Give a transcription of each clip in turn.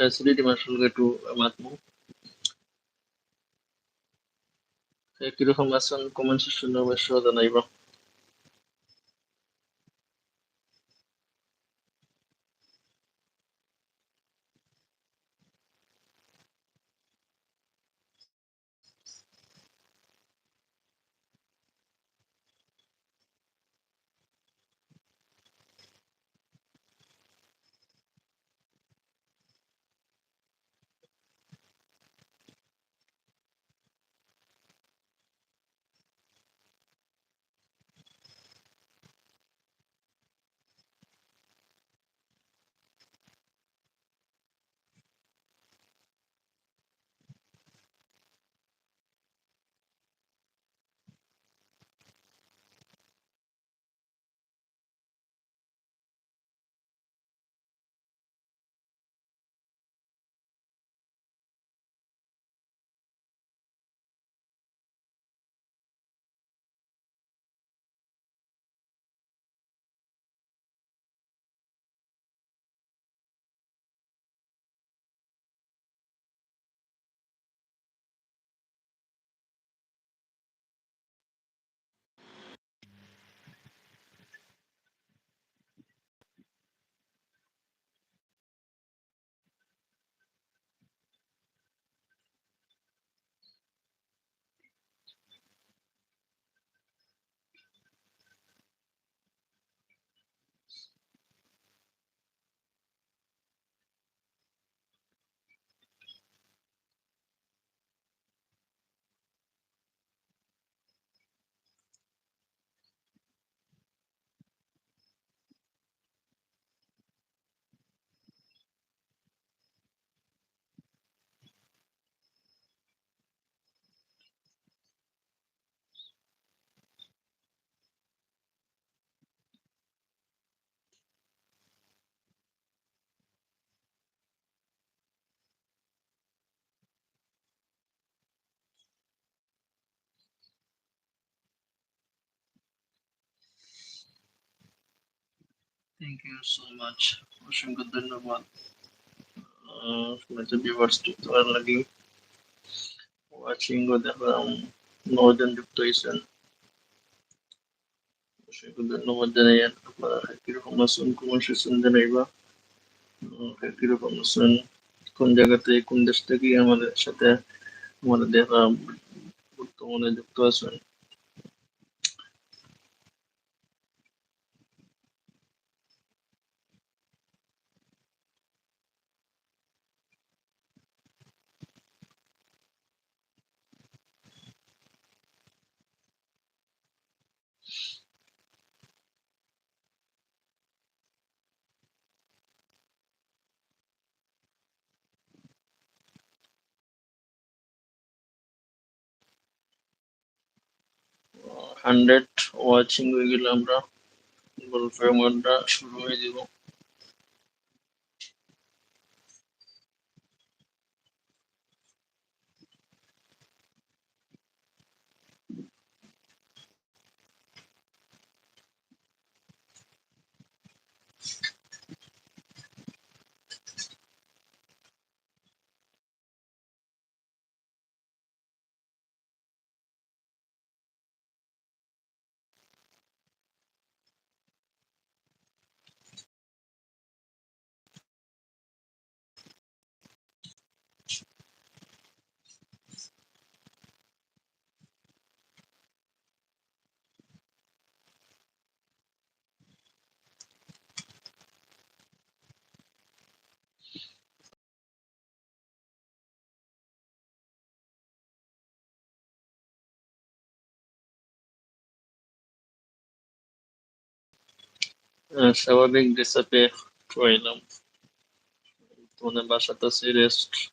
সিলেটি মানুষগুলোকে একটু মাতমু কীরকম আছেন কমেন্ট সেকশনে অবশ্যই জানাইবা। থ্যাংক ইউ সো মাচ অসংখ্য ধন্যবাদ। আপনাদের ভিউয়ার্স যুক্ত হওয়ার লাগি। ওয়াচিং দেখলাম নজন যুক্ত হয়েছেন অসংখ্য ধন্যবাদ জানাই। আপনারা কীরকম আছেন? কমেন্ট সেকশন জানাইবা। কীরকম আছেন? কোন জায়গাতে, কোন দেশ থেকে আমাদের সাথে, আমাদের দেখা, বর্তমানে যুক্ত আছেন? হান্ড্রেড ওয়াচিং হয়ে গেলে আমরা গল্পের মনটা শুরু হয়ে দিব Chciałabym, gdy sobie kolejną tunę basza to syryjski.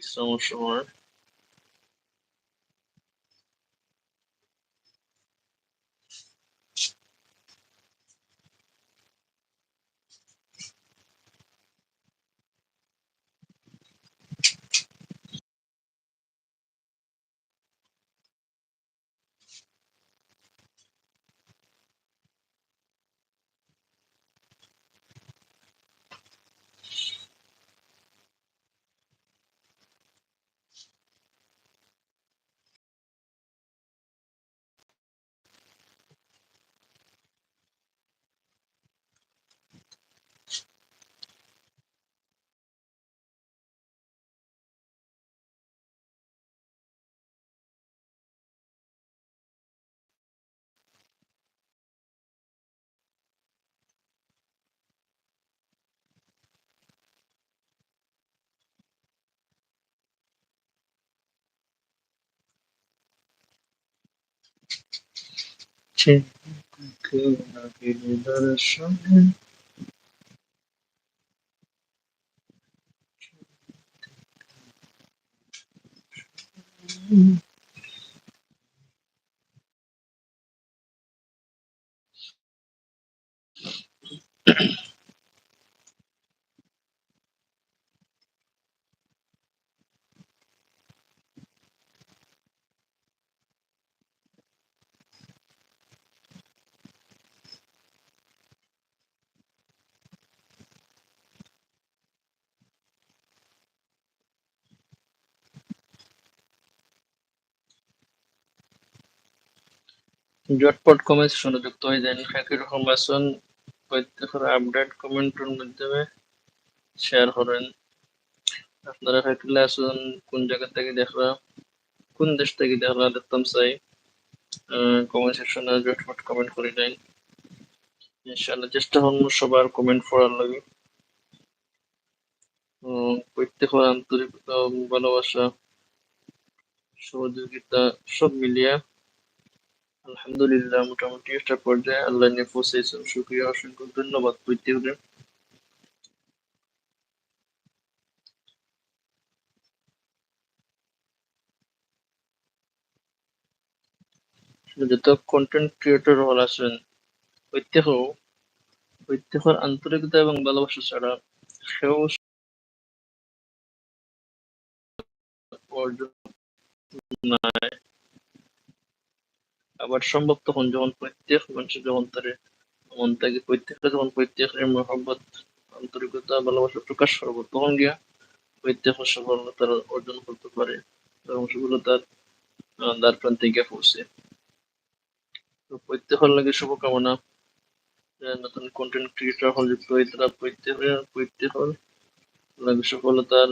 Są szumor. আছি রেস্ট বিশ্রামের সময় দর্শনে জটপট কমেন্ট যুক্ত হয়ে যান শাকির হাসান প্রত্যেকের আপডেট কমেন্টের মাধ্যমে শেয়ার করেন। আপনারা থাকলে আসুন, কোন জায়গা থেকে দেখরা কোন দেশ থেকে দেখরা দেখতাম চাই। কমেন্ট সেকশনে জটপট কমেন্ট করে দেন। ইনশাআল্লাহ চেষ্টা করব সবার কমেন্ট পড়ার লাগে। প্রত্যেকের আন্তরিকতা ভালোবাসা, সহযোগিতা সব মিলিয়ে। আলহামদুলিল্লাহ, মোটামুটি একটা পর্যায়ে আল্লাহ নিয়ে পৌঁছেছেন। শুক্রিয়া, অসংখ্য ধন্যবাদ প্রত্যেকদের যত কন্টেন্ট ক্রিয়েটর হল আছেন প্রত্যেক প্রত্যেকের আন্তরিকতা এবং ভালোবাসা ছাড়া সেও অর্জন নাই আবার সম্ভব তখন যখন প্রত্যেক মানুষের যখন তার মন থেকে প্রত্যেকটা যখন প্রত্যেকের মহব্বত, আন্তরিকতা, ভালোবাসা প্রকাশ করব, তখন গিয়া প্রত্যেক সফলতা অর্জন করতে পারে এবং সফলতার দ্বার প্রান্তে গিয়ে পৌঁছে। তো প্রত্যেকের লাগে শুভকামনা। নতুন কন্টেন্ট ক্রিয়েটর হল যুক্ত হয়ে তারা প্রত্যেকের প্রত্যেকের লাগে সফলতার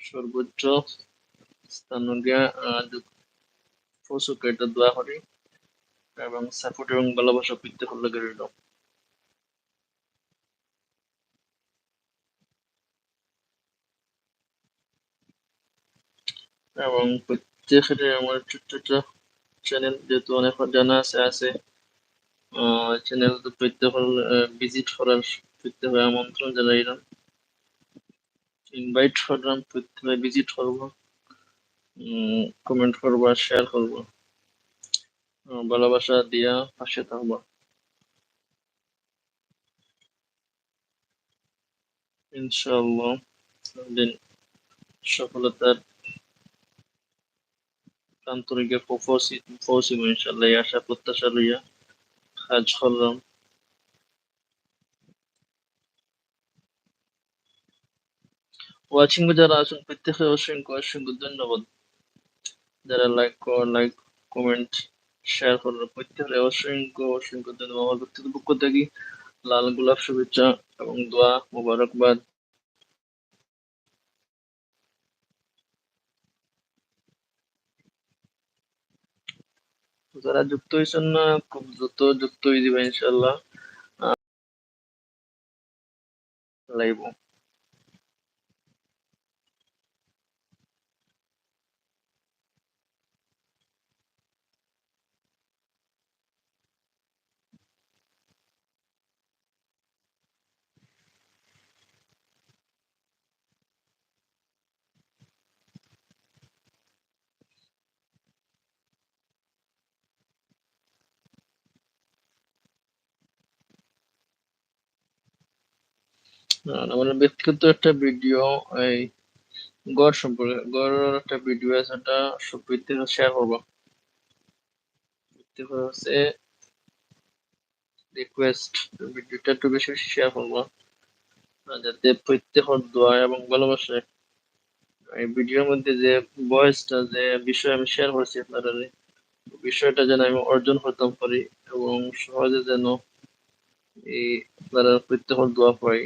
সর্বোচ্চ স্থান গিয়া পৌঁছুক এটা দোয়া করি এবং সাপোর্ট এবং ভালোবাসা প্রত্যেকের লাগে রইল এবং প্রত্যেকের আমার ছোট্ট ছোট্ট চ্যানেল যেহেতু অনেক জানা আছে আছে চ্যানেল প্রত্যেক ভিজিট করার প্রত্যেক আমন্ত্রণ জানাইলাম ইনভাইট করলাম প্রত্যেক ভিজিট করব। কমেন্ট করব শেয়ার করব। ভালোবাসা দিয়া পাশে থাকব। সফলতার আশা, প্রত্যাশা লইয়া কাজ ওয়াচিং যারা আছেন প্রত্যেকে অসংখ্য অসংখ্য ধন্যবাদ। যারা লাইক লাইক কমেন্ট শেয়ার করল প্রত্যেকে অসংখ্য অসংখ্য ধন্যবাদ। আমার ব্যক্তিগত পক্ষ থেকে লাল গোলাপ শুভেচ্ছা এবং দোয়া মোবারকবাদ। যারা যুক্ত হয়েছেন না, খুব দ্রুত যুক্ত হয়ে দিবে ইনশাল্লাহ লাইভ। আর আমার ব্যক্তিগত একটা ভিডিও এই গড় সম্পর্কে, গড়ের একটা ভিডিও আছে, ওটা শেয়ার করব। হচ্ছে রিকোয়েস্ট ভিডিওটা একটু বেশি বেশি শেয়ার করব যাতে প্রত্যেকের দোয়া এবং ভালোবাসে এই ভিডিওর মধ্যে যে ভয়েসটা যে বিষয় আমি শেয়ার করছি বিষয়টা যেন আমি অর্জন করতাম পারি এবং সহজে যেন এই আপনারা প্রত্যেকের দোয়া পাই।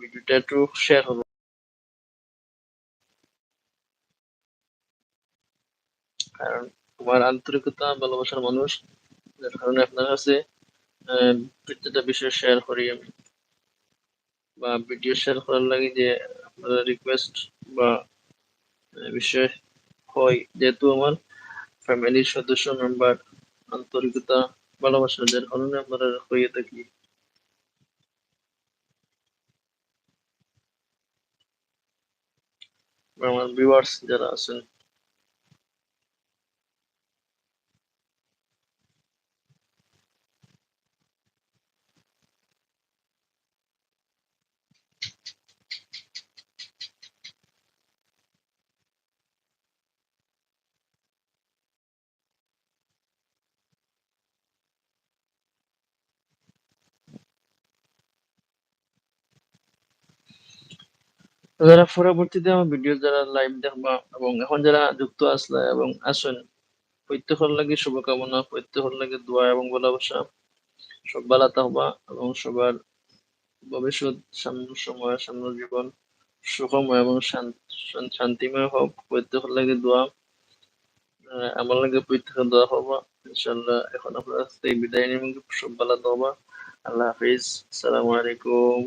ভিডিওটা একটু শেয়ার করব কারণ তোমার আন্তরিকতা, ভালোবাসার মানুষ, যার কারণে আপনার কাছে প্রত্যেকটা বিষয় শেয়ার করি আমি। বা ভিডিও শেয়ার করার লাগে যে আপনারা রিকোয়েস্ট বা বিষয় হয়, যেহেতু আমার ফ্যামিলির সদস্য মেম্বার আন্তরিকতা, ভালোবাসা, যার কারণে আপনারা হয়ে থাকি। আমার ভিউয়ার্স যারা আছেন যারা পরবর্তীতে আমার ভিডিও যারা লাইভ দেখবা এবং এখন যারা যুক্ত আসলে এবং আসেন, প্রত্যেকের লাগে শুভকামনা, প্রত্যেকের লাগে দোয়া এবং ভালোবাসা। সব ভালো থাকবা এবং সবার ভবিষ্যৎ, সামনের সময়, সামনের জীবন সুখময় এবং শান্তিময় হোক। প্রত্যেকের লাগে দোয়া। আমার লাগে প্রত্যেকের দোয়া হবা। ইনশাল্লাহ এখন আপনার বিদায় নিয়ে সব ভালো থাকবা। আল্লাহ হাফিজ। আসসালামু আলাইকুম।